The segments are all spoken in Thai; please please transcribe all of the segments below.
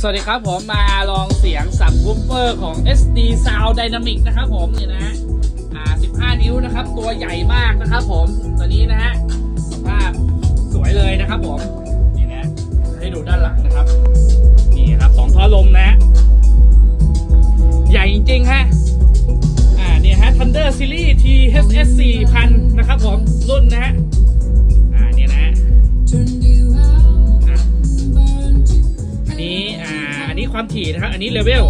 สวัสดีครับผมมาลองเสียงสับวูฟเฟอร์ของ SD Sound Dynamic นะครับผมนี่นะฮะอ่า15 นิ้วนะครับ ตัวใหญ่มากนะครับผมตัวนี้นะฮะสภาพสวยเลยนะครับผมนี่นะให้ดูด้านหลังนะครับ นี่ครับสองท่อลมนะฮะใหญ่จริงๆฮะอ่าเนี่ยฮะ Thunder Series THS 4000 นะครับผมรุ่นนะฮะ ความถี่นะครับ อันนี้เลเวล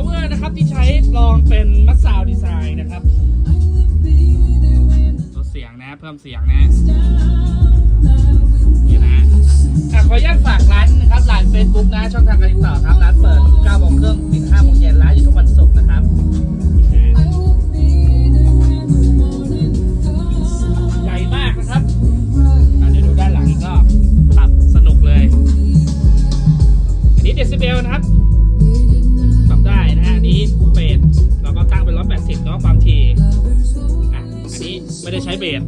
power นะครับที่ใช้กลองเป็นมัสซาวดีไซน์นะครับลดเสียงนะเพิ่มเสียงนะนี่นะอะขออนุญาตฝากร้านนะครับร้าน Facebook นะช่องทางการติดต่อครับร้านเปิด9โมงครึ่งถึง5โมงเย็นร้านอยู่ทุกวันศุกร์นะครับนี่นะใหญ่มากนะครับอะเดี๋ยวดูด้านหลังอีกรอบปรับ ไม่ได้ใช้เบส